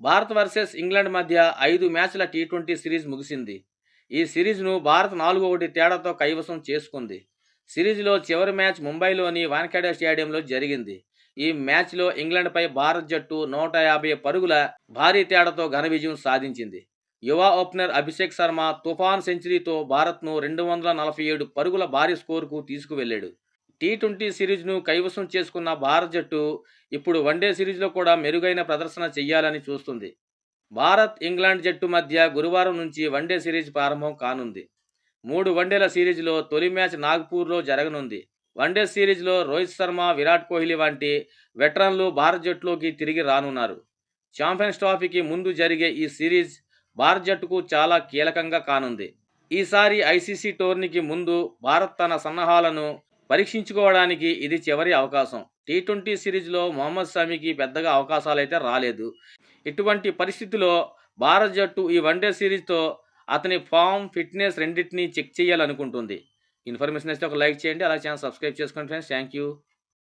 Bharat versus England మధ్య ఐదు మ్యాచ్ల టీ ట్వంటీ సిరీస్ ముగిసింది. ఈ సిరీస్ను భారత్ నాలుగు ఒకటి తేడాతో కైవసం చేసుకుంది. సిరీస్లో చివరి మ్యాచ్ ముంబైలోని వాన్ఖేడే స్టేడియంలో జరిగింది. ఈ మ్యాచ్లో ఇంగ్లాండ్పై భారత్ జట్టు నూట యాభై పరుగుల భారీ తేడాతో ఘన విజయం సాధించింది. యువ ఓపెనర్ అభిషేక్ శర్మ తుఫాన్ సెంచరీతో భారత్ను రెండు వందల నలభై ఏడు పరుగుల భారీ స్కోరుకు తీసుకువెళ్ళాడు టీ ట్వంటీ సిరీస్ను కైవసం చేసుకున్న భారత్ జట్టు ఇప్పుడు వన్డే సిరీస్లో కూడా మెరుగైన ప్రదర్శన చేయాలని చూస్తుంది. భారత్ ఇంగ్లాండ్ జట్టు మధ్య గురువారం నుంచి వన్డే సిరీస్ ప్రారంభం కానుంది. మూడు వన్డేల సిరీస్లో తొలి మ్యాచ్ నాగ్పూర్లో జరగనుంది. వన్డే సిరీస్లో రోహిత్ శర్మ విరాట్ కోహ్లీ వంటి వెటరన్లు భారత్ జట్టులోకి తిరిగి రానున్నారు. ఛాంపియన్స్ ట్రోఫీకి ముందు జరిగే ఈ సిరీస్ భారత్ జట్టుకు చాలా కీలకంగా కానుంది. ఈసారి ఐసీసీ టోర్నీకి ముందు భారత్ తన సన్నాహాలను పరీక్షించుకోవడానికి ఇది చివరి అవకాశం. టీ ట్వంటీ సిరీస్లో మొహమ్మద్ షమీకి పెద్దగా అవకాశాలైతే రాలేదు. ఇటువంటి పరిస్థితిలో భారత్ జట్టు ఈ వన్డే సిరీస్తో అతని ఫామ్ ఫిట్నెస్ రెండింటినీ చెక్ చేయాలనుకుంటుంది. ఇన్ఫర్మేషన్ ఇస్తే ఒక లైక్ చేయండి అలా ఛానల్ సబ్స్క్రైబ్ చేసుకోండి ఫ్రెండ్స్. Thank you